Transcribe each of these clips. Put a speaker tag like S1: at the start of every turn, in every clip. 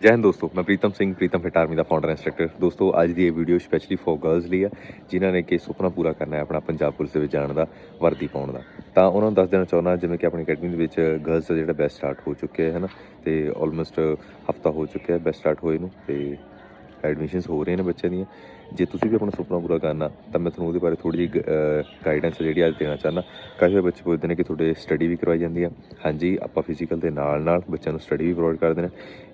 S1: ਜੈ ਹਿੰਦ ਦੋਸਤੋ, ਮੈਂ ਪ੍ਰੀਤਮ ਸਿੰਘ, ਪ੍ਰੀਤਮ ਫਿਟ ਆਰਮੀ ਦਾ ਫਾਊਂਡਰ ਇੰਸਟ੍ਰਕਟਰ ਦੋਸਤੋ, ਅੱਜ ਦੀ ਇਹ ਵੀਡੀਓ ਸਪੈਸ਼ਲੀ ਫॉर ਗਰਲਸ ਲਈ ਆ, ਜਿਨ੍ਹਾਂ ਨੇ ਕਿ ਸੁਪਨਾ ਪੂਰਾ ਕਰਨਾ ਹੈ ਆਪਣਾ ਪੰਜਾਬ ਪੁਲਿਸ ਦੇ ਵਿੱਚ ਜਾਣ ਦਾ, ਵਰਦੀ ਪਾਉਣ ਦਾ। ਤਾਂ ਉਹਨਾਂ ਨੂੰ ਦੱਸ ਦੇਣਾ ਚਾਹੁੰਦਾ, ਜਿਵੇਂ ਕਿ ਆਪਣੀ ਅਕੈਡਮੀ ਦੇ ਵਿੱਚ ਗਰਲਸ ਦਾ ਜਿਹੜਾ ਬੈਸਟ ਸਟਾਰਟ ਹੋ ਚੁੱਕਿਆ ਹੈ ਨਾ, ਤੇ ਆਲਮੋਸਟ ਹਫਤਾ ਹੋ ਚੁੱਕਿਆ ਹੈ ਬੈਸਟ ਸਟਾਰਟ ਹੋਏ ਨੂੰ, ਤੇ ਐਡਮਿਸ਼ਨਸ ਹੋ ਰਹੀਆਂ ਨੇ ਬੱਚਿਆਂ ਦੀਆਂ। ਜੇ ਤੁਸੀਂ ਵੀ ਆਪਣਾ ਸੁਪਨਾ ਪੂਰਾ ਕਰਨਾ, ਤਾਂ ਮੈਂ ਤੁਹਾਨੂੰ ਉਹਦੇ ਬਾਰੇ ਥੋੜੀ ਜਿਹੀ ਗਾਈਡੈਂਸ ਜਿਹੜੀ ਅੱਜ ਦੇਣਾ ਚਾਹੁੰਦਾ। ਕਾਫੀ ਬੱਚੇ ਪੁੱਛਦੇ ਨੇ ਕਿ ਤੁਹਾਡੇ ਸਟੱਡੀ ਵੀ ਕਰਵਾਈ ਜਾਂਦੀ ਆ। ਹਾਂਜੀ, ਆਪਾਂ ਫਿਜ਼ੀਕਲ ਦੇ ਨਾਲ ਨਾਲ ਬੱਚਿਆਂ ਨੂੰ ਸਟੱਡੀ ਵੀ ਪ੍ਰੋਵਾਈਡ ਕਰਦੇ ਨੇ।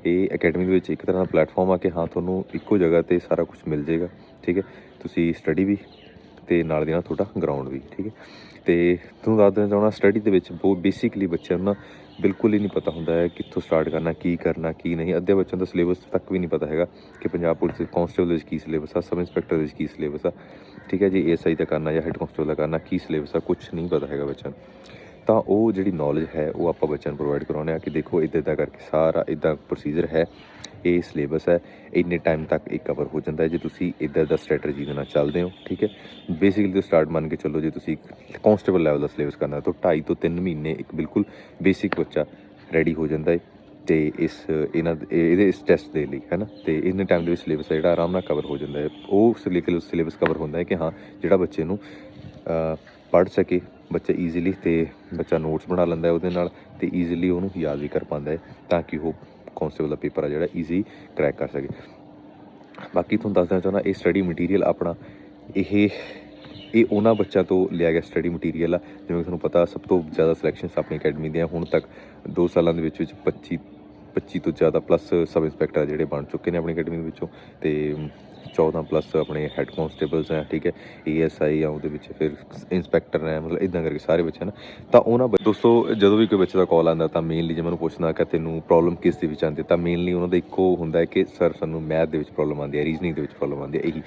S1: ਇਹ ਅਕੈਡਮੀ ਦੇ ਵਿੱਚ ਇੱਕ ਤਰ੍ਹਾਂ ਦਾ ਪਲੇਟਫਾਰਮ ਆ ਕਿ ਹਾਂ, ਤੁਹਾਨੂੰ ਇੱਕੋ ਜਗ੍ਹਾ ਤੇ ਸਾਰਾ ਕੁਝ ਮਿਲ ਜਾਏਗਾ, ਠੀਕ ਹੈ? ਤੁਸੀਂ ਸਟੱਡੀ ਵੀ ਤੇ ਨਾਲ ਦੀ ਨਾਲ ਤੁਹਾਡਾ ਗਰਾਊਂਡ ਵੀ, ਠੀਕ ਹੈ? ਤੇ ਤੁਹਾਨੂੰ ਦੱਸ ਦੇਣਾ ਚਾਹੁੰਦਾ ਸਟੱਡੀ ਦੇ ਵਿੱਚ ਬਹੁਤ ਬੇਸਿਕਲੀ ਬੱਚਿਆਂ ਨੂੰ ਨਾ ਬਿਲਕੁਲ ਹੀ ਨਹੀਂ ਪਤਾ ਹੁੰਦਾ ਹੈ ਕਿੱਥੋਂ ਸਟਾਰਟ ਕਰਨਾ, ਕੀ ਕਰਨਾ, ਕੀ ਨਹੀਂ। ਅੱਧੇ ਬੱਚਿਆਂ ਦਾ ਸਿਲੇਬਸ ਤੱਕ ਵੀ ਨਹੀਂ ਪਤਾ ਹੈਗਾ ਕਿ ਪੰਜਾਬ ਪੁਲਿਸ ਦੇ ਕਾਂਸਟੇਬਲ ਵਿੱਚ ਕੀ ਸਿਲੇਬਸ ਆ ਸਬ ਇੰਸਪੈਕਟਰ ਵਿੱਚ ਕੀ ਸਿਲੇਬਸ ਆ। ਠੀਕ ਹੈ ਜੀ ਏਐਸਆਈ ਦਾ ਕਰਨਾ ਜਾਂ ਹੈੱਡ ਕਾਂਸਟੇਬਲ ਦਾ ਕਰਨਾ, ਕੀ ਸਿਲੇਬਸ ਆ ਕੁਝ ਨਹੀਂ ਪਤਾ ਹੈਗਾ ਬੱਚਿਆਂ ਨੂੰ। ਤਾਂ ਉਹ ਜਿਹੜੀ ਨੌਲੇਜ ਹੈ, ਉਹ ਆਪਾਂ ਬੱਚਿਆਂ ਨੂੰ ਪ੍ਰੋਵਾਈਡ ਕਰਾਉਂਦੇ ਆ ਕਿ ਦੇਖੋ ਇੱਦਾਂ ਇੱਦਾਂ ਕਰਕੇ ਸਾਰਾ ਇੱਦਾਂ ਪ੍ਰੋਸੀਜਰ ਹੈ, ਇਹ ਸਿਲੇਬਸ ਹੈ, ਇੰਨੇ ਟਾਈਮ ਤੱਕ ਇਹ ਕਵਰ ਹੋ ਜਾਂਦਾ ਹੈ, ਜੇ ਤੁਸੀਂ ਇੱਦਾਂ ਦਾ ਸਟ੍ਰੈਟਜੀ ਦੇ ਨਾਲ ਚੱਲਦੇ ਹੋ, ਠੀਕ ਹੈ। ਬੇਸਿਕਲੀ ਤੋਂ ਸਟਾਰਟ ਮੰਨ ਕੇ ਚੱਲੋ, ਜੇ ਤੁਸੀਂ ਕਾਂਸਟੇਬਲ ਲੈਵਲ ਦਾ ਸਿਲੇਬਸ ਕਰਨਾ ਤਾਂ 2.5 ਤੋਂ 3 ਮਹੀਨੇ ਇੱਕ ਬਿਲਕੁਲ ਬੇਸਿਕ ਬੱਚਾ ਰੈਡੀ ਹੋ ਜਾਂਦਾ ਹੈ ਤੇ ਇਸ, ਇਹਨਾਂ ਇਹਦੇ ਇਸ ਟੈਸਟ ਦੇ ਲਈ, ਹੈ ਨਾ। ਤੇ ਇੰਨੇ ਟਾਈਮ ਦੇ ਵਿੱਚ ਸਿਲੇਬਸ ਜਿਹੜਾ ਆਰਾਮ ਨਾਲ ਕਵਰ ਹੋ ਜਾਂਦਾ ਹੈ। ਉਹ ਸਿਲੇਬਸ ਕਵਰ ਹੁੰਦਾ ਹੈ ਕਿ ਹਾਂ, ਜਿਹੜਾ ਬੱਚੇ ਨੂੰ ਪੜ੍ਹ ਸਕੇ, ਬੱਚਾ ਈਜ਼ੀਲੀ ਤੇ ਬੱਚਾ ਨੋਟਸ ਬਣਾ ਲੈਂਦਾ ਉਹਦੇ ਨਾਲ ਤੇ ਈਜ਼ੀਲੀ ਉਹਨੂੰ ਯਾਦ ਵੀ ਕਰ ਪਾਉਂਦਾ ਹੈ ਤਾਂ ਕਿ ਉਹ ਕਾਂਸਟੇਬਲ ਦਾ ਪੇਪਰ ਆ ਜਿਹੜਾ ਈਜ਼ੀ ਕਰੈਕ ਕਰ ਸਕੇ। ਬਾਕੀ ਤੁਹਾਨੂੰ ਦੱਸਣਾ ਚਾਹੁੰਦਾ, ਇਹ ਸਟੱਡੀ ਮਟੀਰੀਅਲ ਆਪਣਾ, ਇਹ ਇਹ ਉਹਨਾਂ ਬੱਚਿਆਂ ਤੋਂ ਲਿਆ ਗਿਆ ਸਟੱਡੀ ਮਟੀਰੀਅਲ ਆ, ਜਿਵੇਂ ਕਿ ਤੁਹਾਨੂੰ ਪਤਾ ਸਭ ਤੋਂ ਜ਼ਿਆਦਾ ਸਿਲੈਕਸ਼ਨਸ ਆਪਣੀ ਅਕੈਡਮੀ ਦੀਆਂ ਹੁਣ ਤੱਕ 2 ਸਾਲਾਂ ਦੇ ਵਿੱਚ ਵਿੱਚ 25 25 ਤੋਂ ਜ਼ਿਆਦਾ ਪਲੱਸ ਸਬ ਇੰਸਪੈਕਟਰ ਜਿਹੜੇ ਬਣ ਚੁੱਕੇ ਨੇ ਆਪਣੀ ਅਕੈਡਮੀ ਦੇ ਵਿੱਚੋਂ ਤੇ 14 ਪਲੱਸ ਆਪਣੇ ਹੈੱਡ ਕਾਂਸਟੇਬਲਸ ਆ ਠੀਕ ਹੈ ਏਐਸਆਈ ਆ ਉਹਦੇ ਵਿੱਚ ਫਿਰ ਇੰਸਪੈਕਟਰ ਨੇ ਮਤਲਬ ਇਦਾਂ ਕਰਕੇ ਸਾਰੇ ਬੱਚੇ ਨਾ ਤਾਂ ਉਹਨਾਂ ਬੱਚ- ਦੋਸਤੋ ਜਦੋਂ ਵੀ ਕੋਈ ਬੱਚੇ ਦਾ ਕਾਲ ਆਉਂਦਾ ਤਾਂ ਮੇਨਲੀ ਜੇ ਮੈਨੂੰ ਪੁੱਛਣਾ ਕਿ ਤੈਨੂੰ ਪ੍ਰੋਬਲਮ ਕਿਸ ਦੇ ਵਿੱਚ ਆਉਂਦੀ ਹੈ, ਤਾਂ ਮੇਨਲੀ ਉਹਨਾਂ ਦਾ ਇੱਕੋ ਹੁੰਦਾ ਹੈ ਕਿ ਸਰ ਸਾਨੂੰ ਮੈਥ ਦੇ ਵਿੱਚ ਪ੍ਰੋਬਲਮ ਆਉਂਦੀ ਹੈ ਰੀਜ਼ਨਿੰਗ ਦੇ ਵਿੱਚ ਪ੍ਰੋਬਲਮ ਆਉਂਦੀ ਹੈ ਇਹੀ।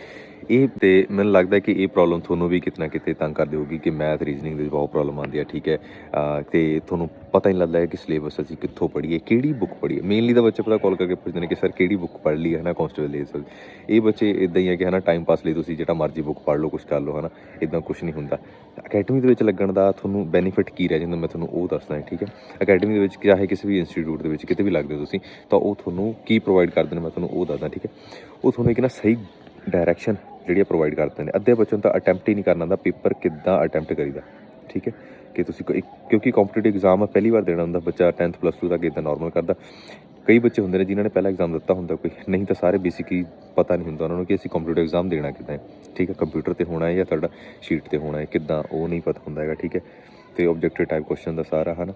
S1: ਇਹ ਤੇ ਮੈਨੂੰ ਲੱਗਦਾ ਕਿ ਇਹ ਪ੍ਰੋਬਲਮ ਤੁਹਾਨੂੰ ਵੀ ਕਿਤਨਾ ਕਿਤੇ ਤੰਗ ਕਰਦੀ ਹੋਊਗੀ ਕਿ ਮੈਥ ਰੀਜ਼ਨਿੰਗ ਦੇ ਵਿੱਚ ਬਹੁਤ ਪ੍ਰੋਬਲਮ ਆਉਂਦੀ ਹੈ ਠੀਕ ਹੈ। ਅਹ ਤੇ ਤੁਹਾਨੂੰ ਪਤਾ ਹੀ ਨਹੀਂ ਲੱਗਦਾ ਹੈ ਕਿ ਸਿਲੇਬਸ ਅਸੀਂ ਕਿੱਥੋਂ ਪੜ੍ਹੀਏ, ਕਿਹੜੀ ਬੁੱਕ ਪੜ੍ਹੀਏ। ਮੇਨਲੀ ਤਾਂ ਬੱਚੇ ਪਤਾ ਕਾਲ ਕਰਕੇ ਪੁੱਛਦੇ ਨੇ ਕਿ ਸਰ ਕਿਹੜੀ ਬੁੱਕ ਪੜ੍ਹ ਲਈ ਹੈ ਨਾ ਕਾਂਸਟੇਬਲ ਦੇ ਸਰ ਇਹ ਬੱਚੇ ਇਦਾਂ ਹੀ ਹੈ ਕਿ ਹੈ ਨਾ ਟਾਈਮ ਪਾਸ ਲਈ ਤੁਸੀਂ ਜਿਹੜਾ ਮਰਜ਼ੀ ਬੁੱਕ ਪੜ੍ਹ ਲਓ ਕੁਝ ਕਰ ਲਓ ਹੈ ਨਾ ਇਦਾਂ ਕੁਝ ਨਹੀਂ ਹੁੰਦਾ। ਅਕੈਡਮੀ ਦੇ ਵਿੱਚ ਲੱਗਣ ਦਾ ਤੁਹਾਨੂੰ ਬੈਨੀਫਿਟ ਕੀ ਰਹਿ ਜਾਂਦਾ, ਮੈਂ ਤੁਹਾਨੂੰ ਉਹ ਦੱਸਦਾ, ਠੀਕ ਹੈ? ਅਕੈਡਮੀ ਦੇ ਵਿੱਚ ਚਾਹੇ ਕਿਸੇ ਵੀ ਇੰਸਟੀਚਿਊਟ ਦੇ ਵਿੱਚ ਕਿਤੇ ਵੀ ਲੱਗਦੇ ਹੋ ਤੁਸੀਂ, ਤਾਂ ਉਹ ਤੁਹਾਨੂੰ ਕੀ ਪ੍ਰੋਵਾਈਡ ਕਰਦੇ ਨੇ, ਮੈਂ ਤੁਹਾਨੂੰ ਉਹ ਦੱਸਦਾ, ਠੀਕ ਹੈ? ਉਹ ਤੁਹਾਨੂੰ ਇੱਕ ਨਾ ਸਹੀ ਡਾਇਰੈਕਸ਼ਨ ਜਿਹੜੀ ਪ੍ਰੋਵਾਈਡ ਕਰਦੇ ਨੇ। ਅੱਧੇ ਬੱਚਿਆਂ ਨੂੰ ਤਾਂ ਅਟੈਂਪਟ ਹੀ ਨਹੀਂ ਕਰਨਾ ਆਉਂਦਾ ਪੇਪਰ ਕਿੱਦਾਂ ਅਟੈਂਪਟ ਕਰੀਦਾ, ਠੀਕ ਹੈ? ਕਿ ਤੁਸੀਂ ਕੋਈ- ਕਿਉਂਕਿ ਕੰਪੀਟੀਟਿਵ ਐਗਜ਼ਾਮ ਆ, ਪਹਿਲੀ ਵਾਰ ਦੇਣਾ ਹੁੰਦਾ ਬੱਚਾ 10th ਪਲੱਸ 2 ਤੱਕ ਇਦਾਂ ਨਾਰਮਲ ਕਰਦਾ। ਕਈ ਬੱਚੇ ਹੁੰਦੇ ਨੇ ਜਿਨ੍ਹਾਂ ਨੇ ਪਹਿਲਾ ਐਗਜ਼ਾਮ ਦਿੱਤਾ ਹੁੰਦਾ ਕੋਈ, ਨਹੀਂ ਤਾਂ ਸਾਰੇ ਬੇਸਿਕ ਹੀ ਪਤਾ ਨਹੀਂ ਹੁੰਦਾ ਉਹਨਾਂ ਨੂੰ ਕਿ ਅਸੀਂ ਕੰਪਿਊਟਰ ਐਗਜ਼ਾਮ ਦੇਣਾ ਕਿੱਦਾਂ ਹੈ। ਠੀਕ ਹੈ ਕੰਪਿਊਟਰ ਤੇ ਹੋਣਾ ਹੈ ਜਾਂ ਤੁਹਾਡਾ ਸ਼ੀਟ ਤੇ ਹੋਣਾ ਹੈ, ਕਿੱਦਾਂ ਉਹ ਨਹੀਂ ਪਤਾ ਹੁੰਦਾ ਹੈਗਾ, ਠੀਕ ਹੈ। ਤੇ ਆਬਜੈਕਟਿਵ ਟਾਈਪ ਕੁਐਸਚਨ ਦਾ ਸਾਰਾ, ਹਨ।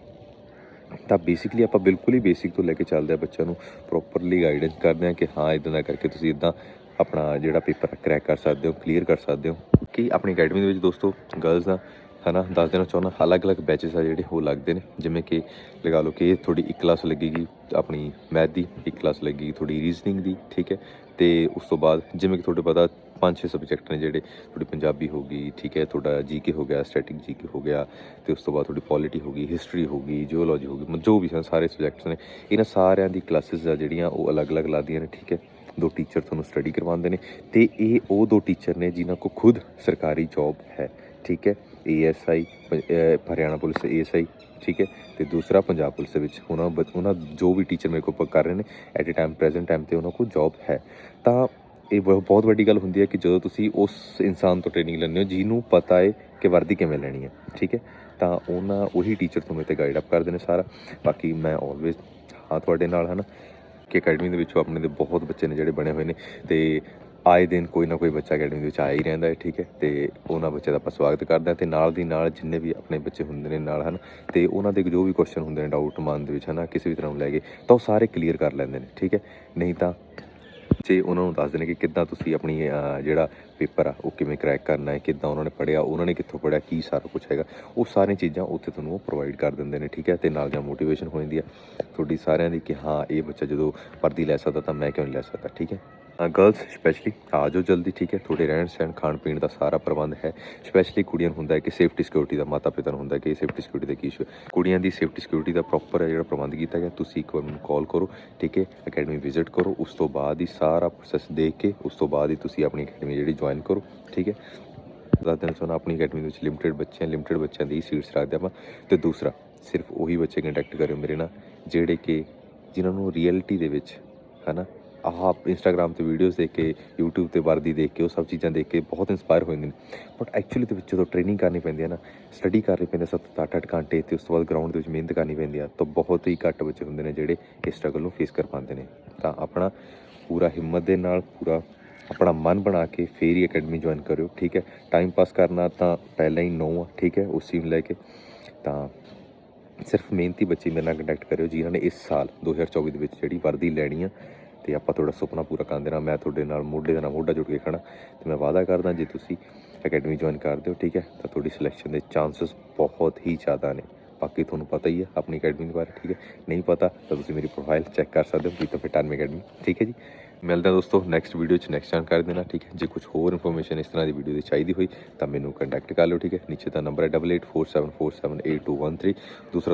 S1: ਤਾਂ ਬੇਸਿਕਲੀ ਆਪਾਂ ਬਿਲਕੁਲ ਹੀ ਬੇਸਿਕ ਤੋਂ ਲੈ ਕੇ ਚੱਲਦੇ ਆ ਬੱਚਿਆਂ ਨੂੰ ਪ੍ਰੋਪਰਲੀ ਗਾਈਡੈਂਸ ਕਰਦੇ ਆ ਕਿ ਹਾਂ ਇਦਾਂ ਦਾ ਕਰਕੇ ਤੁਸੀਂ ਇਦਾਂ ਆਪਣਾ ਜਿਹੜਾ ਪੇਪਰ ਕਰੈਕ ਕਰ ਸਕਦੇ ਹੋ ਕਲੀਅਰ ਕਰ ਸਕਦੇ ਹੋ। ਕਿ ਆਪਣੀ ਅਕੈਡਮੀ ਦੇ ਵਿੱਚ ਦੋਸਤੋ ਗਰਲਸ ਦਾ ਹਨਾ, ਦੱਸ ਦੇਣਾ ਚਾਹੁੰਦਾ, ਅਲੱਗ-ਅਲੱਗ ਬੈਚਸ ਆ ਜਿਹੜੇ ਉਹ ਲੱਗਦੇ ਨੇ, ਜਿਵੇਂ ਕਿ ਲਗਾ ਲਓ ਕਿ ਇਹ ਥੋੜੀ ਇੱਕ ਕਲਾਸ ਲੱਗੇਗੀ ਆਪਣੀ ਮੈਥ ਦੀ, ਇੱਕ ਕਲਾਸ ਲੱਗੇਗੀ ਤੁਹਾਡੀ ਰੀਜ਼ਨਿੰਗ ਦੀ, ਠੀਕ ਹੈ? ਤੇ ਉਸ ਤੋਂ ਬਾਅਦ ਜਿਵੇਂ ਕਿ ਤੁਹਾਡੇ ਪਤਾ ਪੰਜ ਛੇ ਸਬਜੈਕਟ ਨੇ ਜਿਹੜੇ ਤੁਹਾਡੀ ਪੰਜਾਬੀ ਹੋ ਗਈ, ਠੀਕ ਹੈ? ਤੁਹਾਡਾ ਜੀਕੇ ਹੋ ਗਿਆ ਸਟੈਟਿਕ ਜੀਕੇ ਹੋ ਗਿਆ, ਤੇ ਉਸ ਤੋਂ ਬਾਅਦ ਤੁਹਾਡੀ ਪੋਲਿਟੀ ਹੋ ਗਈ ਹਿਸਟਰੀ ਹੋ ਗਈ ਜੀਓਲੋਜੀ ਹੋ ਗਈ ਜੋ ਵੀ ਸਨ ਸਾਰੇ ਸਬਜੈਕਟਸ ਨੇ, ਇਹਨਾਂ ਸਾਰਿਆਂ ਦੀ ਕਲਾਸਿਸ ਆ ਜਿਹੜੀਆਂ ਉਹ ਅਲੱਗ-ਅਲੱਗ ਲੱਗਦੀਆਂ ਨੇ, ਠੀਕ ਹੈ? ਦੋ ਟੀਚਰ ਤੁਹਾਨੂੰ ਸਟੱਡੀ ਕਰਵਾਉਂਦੇ ਨੇ, ਤੇ ਇਹ ਉਹ ਦੋ ਟੀਚਰ ਨੇ ਜਿਨ੍ਹਾਂ ਕੋ ਖੁਦ ਸਰਕਾਰੀ ਜੌਬ ਹੈ, ਠੀਕ ਹੈ? ਏਐਸਆਈ ਹਰਿਆਣਾ ਪੁਲਿਸ ਏਐਸਆਈ ਠੀਕ ਹੈ? ਤੇ ਦੂਸਰਾ ਪੰਜਾਬ ਪੁਲਿਸ ਦੇ ਵਿੱਚ ਉਹਨਾਂ ਬੱਚ- ਉਹਨਾਂ ਜੋ ਵੀ ਟੀਚਰ ਮੇਰੇ ਕੋਲ ਕਰ ਰਹੇ ਨੇ at a time present time ਤੇ ਉਹਨਾਂ ਕੋਲ ਜੌਬ ਹੈ। ਤਾਂ ਇਹ ਬਹੁ- ਬਹੁਤ ਵੱਡੀ ਗੱਲ ਹੁੰਦੀ ਹੈ ਕਿ ਜਦੋਂ ਤੁਸੀਂ ਉਸ ਇਨਸਾਨ ਤੋਂ ਟ੍ਰੇਨਿੰਗ ਲੈਂਦੇ ਹੋ, ਜਿਹਨੂੰ ਪਤਾ ਹੈ ਕਿ ਵਰਦੀ ਕਿਵੇਂ ਲੈਣੀ ਹੈ, ਠੀਕ ਹੈ? ਤਾਂ ਉਹਨਾਂ ਉਹੀ ਟੀਚਰ ਤੋਂ ਮੇਰੇ ਤੇ ਗਾਈਡ ਅਪ ਕਰਦੇ ਨੇ ਸਾਰਾ। ਬਾਕੀ ਮੈਂ ਆਲਵੇਜ਼ ਹਾਂ ਤੁਹਾਡੇ ਨਾਲ, ਹਨ? ਕਿ ਅਕੈਡਮੀ ਦੇ ਵਿੱਚੋਂ ਆਪਣੇ ਦੇ ਬਹੁਤ ਬੱਚੇ ਨੇ ਜਿਹੜੇ ਬਣੇ ਹੋਏ ਨੇ। ਤੇ ਆਏ ਦਿਨ ਕੋਈ ਨਾ ਕੋਈ ਬੱਚਾ ਅਕੈਡਮੀ ਦੇ ਵਿੱਚ ਆ ਹੀ ਰਹਿੰਦਾ ਹੈ, ਠੀਕ ਹੈ? ਤੇ ਉਹਨਾਂ ਬੱਚੇ ਦਾ ਆਪਾਂ ਸਵਾਗਤ ਕਰਦੇ ਹਾਂ ਤੇ ਨਾਲ ਦੀ ਨਾਲ ਜਿੰਨੇ ਵੀ ਆਪਣੇ ਬੱਚੇ ਹੁੰਦੇ ਨੇ ਨਾਲ, ਹਨ? ਤੇ ਉਹਨਾਂ ਦੇ ਜੋ ਵੀ ਕੁਐਸਚਨ ਹੁੰਦੇ ਨੇ ਡਾਊਟ ਮਨ ਦੇ ਵਿੱਚ, ਹਨਾ? ਕਿਸੇ ਵੀ ਤਰ੍ਹਾਂ ਨੂੰ ਲੈ ਕੇ, ਤਾਂ ਉਹ ਸਾਰੇ ਕਲੀਅਰ ਕਰ ਲੈਂਦੇ ਨੇ, ਠੀਕ ਹੈ? ਨਹੀਂ ਤਾਂ ਜੇ ਉਹਨਾਂ ਨੂੰ ਦੱਸਦੇ ਨੇ ਕਿ ਕਿੱਦਾਂ ਤੁਸੀਂ ਆਪਣੀ ਜਿਹੜਾ ਪੇਪਰ ਆ, ਉਹ ਕਿਵੇਂ ਕਰੈਕ ਕਰਨਾ ਹੈ, ਕਿੱਦਾਂ ਉਹਨਾਂ ਨੇ ਪੜ੍ਹਿਆ, ਉਹਨਾਂ ਨੇ ਕਿੱਥੋਂ ਪੜ੍ਹਿਆ, ਕੀ ਸਾਰਾ ਕੁਝ ਹੈਗਾ, ਉਹ ਸਾਰੀਆਂ ਚੀਜ਼ਾਂ ਉੱਥੇ ਤੁਹਾਨੂੰ ਉਹ ਪ੍ਰੋਵਾਈਡ ਕਰ ਦਿੰਦੇ ਨੇ, ਠੀਕ ਹੈ? ਤੇ ਨਾਲ ਜਾਂ ਮੋਟੀਵੇਸ਼ਨ ਹੋ ਜਾਂਦੀ ਹੈ ਤੁਹਾਡੀ ਸਾਰਿਆਂ ਦੀ ਕਿ ਹਾਂ, ਇਹ ਬੱਚਾ ਜਦੋਂ ਵਰਦੀ ਲੈ ਸਕਦਾ ਤਾਂ ਮੈਂ ਕਿਉਂ ਨਹੀਂ ਲੈ ਸਕਦਾ, ਠੀਕ ਹੈ? ਗਰਲਸ ਸਪੈਸ਼ਲੀ ਆ ਜਾਓ ਜਲਦੀ, ਠੀਕ ਹੈ, ਤੁਹਾਡੇ ਰਹਿਣ ਸਹਿਣ, ਖਾਣ ਪੀਣ ਦਾ ਸਾਰਾ ਪ੍ਰਬੰਧ ਹੈ। ਸਪੈਸ਼ਲੀ ਕੁੜੀਆਂ ਨੂੰ ਹੁੰਦਾ ਹੈ ਕਿ ਸੇਫਟੀ ਸਿਕਿਉਰਿਟੀ ਦਾ ਮਾਤਾ ਪਿਤਾ ਨੂੰ ਹੁੰਦਾ ਹੈ ਕਿ ਸੇਫਟੀ ਸਿਕਿਉਰਿਟੀ ਦਾ ਕੀ ਇਸ਼ੂ ਕੁੜੀਆਂ ਦੀ ਸੇਫਟੀ ਸਿਕਿਉਰਿਟੀ ਦਾ ਪ੍ਰੋਪਰ ਜਿਹੜਾ ਪ੍ਰਬੰਧ ਕੀਤਾ ਗਿਆ, ਤੁਸੀਂ ਇੱਕ ਵਾਰ ਮੈਨੂੰ ਕਾਲ ਕਰੋ, ਠੀਕ ਹੈ ਅਕੈਡਮੀ ਵਿਜ਼ਿਟ ਕਰੋ, ਉਸ ਤੋਂ ਬਾਅਦ ਹੀ ਸਾਰਾ ਪ੍ਰੋਸੈਸ ਦੇਖ ਕੇ, ਉਸ ਤੋਂ ਬਾਅਦ ਹੀ ਤੁਸੀਂ ਆਪਣੀ ਅਕੈਡਮੀ ਜਿਹੜੀ ਜੁਆਇਨ ਕਰੋ, ਠੀਕ ਹੈ। ਦੱਸ ਦੇਣਾ ਚਾਹੁੰਦਾ, ਆਪਣੀ ਅਕੈਡਮੀ ਦੇ ਵਿੱਚ ਲਿਮਟਿਡ ਬੱਚੇ ਲਿਮਟਿਡ ਬੱਚਿਆਂ ਦੀ ਸੀਟਸ ਰੱਖਦੇ ਆਪਾਂ। ਤੇ ਦੂਸਰਾ, ਸਿਰਫ ਉਹੀ ਬੱਚੇ ਕੰਟੈਕਟ ਕਰਿਓ ਮੇਰੇ ਨਾਲ, ਜਿਹੜੇ ਕਿ, ਜਿਨ੍ਹਾਂ ਨੂੰ ਰਿਐਲਿਟੀ ਦੇ ਵਿੱਚ, ਹਨਾ ਆਹ ਇੰਸਟਾਗ੍ਰam ਤੇ ਵੀਡੀਓਜ਼ ਦੇਖ ਕੇ, YouTube ਤੇ ਵਰਦੀ ਦੇਖ ਕੇ, ਉਹ ਸਭ ਚੀਜ਼ਾਂ ਦੇਖ ਕੇ ਬਹੁਤ ਇੰਸਪਾਇਰ ਹੋ ਜਾਂਦੇ ਨੇ। ਬਟ ਐਕਚੁਅਲੀ ਦੇ ਵਿੱਚ ਜਦੋਂ ਟ੍ਰੇਨਿੰਗ ਕਰਨੀ ਪੈਂਦੀ ਹੈ ਨਾ। ਸਟੱਡੀ ਕਰਨੀ ਪੈਂਦੀ ਹੈ 7-8 ਘੰਟੇ ਤੇ ਉਸ ਤੋਂ ਬਾਅਦ ਗਰਾਊਂਡ ਦੇ ਵਿੱਚ ਮਿਹਨਤ ਕਰਨੀ ਪੈਂਦੀ ਆ। ਤਾਂ ਬਹੁਤ ਹੀ ਘੱਟ ਬੱਚੇ ਹੁੰਦੇ ਨੇ ਜਿਹੜੇ ਇਸ ਸਟਰਗਲ ਨੂੰ ਫੇਸ ਕਰ ਪਾਉਂਦੇ ਨੇ। ਤਾਂ ਆਪਣਾ ਪੂਰਾ ਹਿੰਮਤ ਦੇ ਨਾਲ, ਪੂਰਾ ਆਪਣਾ ਮਨ ਬਣਾ ਕੇ ਫੇਰ ਹੀ ਅਕੈਡਮੀ ਜੁਆਇਨ ਕਰਿਓ, ਠੀਕ ਹੈ? ਟਾਈਮ ਪਾਸ ਕਰਨਾ ਤਾਂ ਪਹਿਲਾਂ ਹੀ ਨੋ ਆ, ਠੀਕ ਹੈ? ਉਸ ਚੀਜ਼ ਨੂੰ ਲੈ ਕੇ। ਤਾਂ ਸਿਰਫ ਮਿਹਨਤੀ ਬੱਚੇ ਮੇਰੇ ਨਾਲ ਕੰਟੈਕਟ ਕਰਿਓ, ਜਿਨ੍ਹਾਂ ਨੇ ਇਸ ਸਾਲ 2024 ਦੇ ਵਿੱਚ ਜਿਹੜੀ ਵਰਦੀ ਲੈਣੀ ਆ ਤੇ ਆਪਾਂ ਤੁਹਾਡਾ ਸੁਪਨਾ ਪੂਰਾ ਕਰਨ ਦੇਣਾ ਮੈਂ ਤੁਹਾਡੇ ਨਾਲ ਮੋਢੇ ਦੇ ਨਾਲ ਮੋਢਾ ਜੁੜ ਕੇ ਖੜਾ ਤੇ ਮੈਂ ਵਾਅਦਾ ਕਰਦਾ ਜੇ ਤੁਸੀਂ ਅਕੈਡਮੀ ਜੁਆਇਨ ਕਰਦੇ ਹੋ ਠੀਕ ਹੈ? ਤਾਂ ਤੁਹਾਡੀ ਸਿਲੈਕਸ਼ਨ ਦੇ ਚਾਂਸਸ ਬਹੁਤ ਹੀ ਜ਼ਿਆਦਾ ਨੇ। ਬਾਕੀ ਤੁਹਾਨੂੰ ਪਤਾ ਹੀ ਹੈ ਆਪਣੀ ਅਕੈਡਮੀ ਦੇ ਬਾਰੇ, ਠੀਕ ਹੈ? ਨਹੀਂ ਪਤਾ ਤਾਂ ਤੁਸੀਂ ਮੇਰੀ ਪ੍ਰੋਫਾਈਲ ਚੈੱਕ ਕਰ ਸਕਦੇ ਹੋ, ਪ੍ਰੀਤਮ ਫਿਟਾਰਮੀ ਅਕੈਡਮੀ ਠੀਕ ਹੈ ਜੀ? ਮਿਲਦੇ ਹਾਂ ਦੋਸਤੋ ਨੈਕਸਟ ਵੀਡੀਓ 'ਚ ਨੈਕਸਟ ਜਾਣਕਾਰੀ ਦੇਣਾ ਠੀਕ ਹੈ? ਜੇ ਕੁਝ ਹੋਰ ਇਨਫੋਰਮੇਸ਼ਨ ਇਸ ਤਰ੍ਹਾਂ ਦੀ ਵੀਡੀਓ ਦੀ ਚਾਹੀਦੀ ਹੋਈ ਤਾਂ ਮੈਨੂੰ ਕੰਟੈਕਟ ਕਰ ਲਿਓ, ਠੀਕ ਹੈ? ਨੀਚੇ ਦਾ ਨੰਬਰ ਹੈ 8847478213 ਦੂਸਰਾ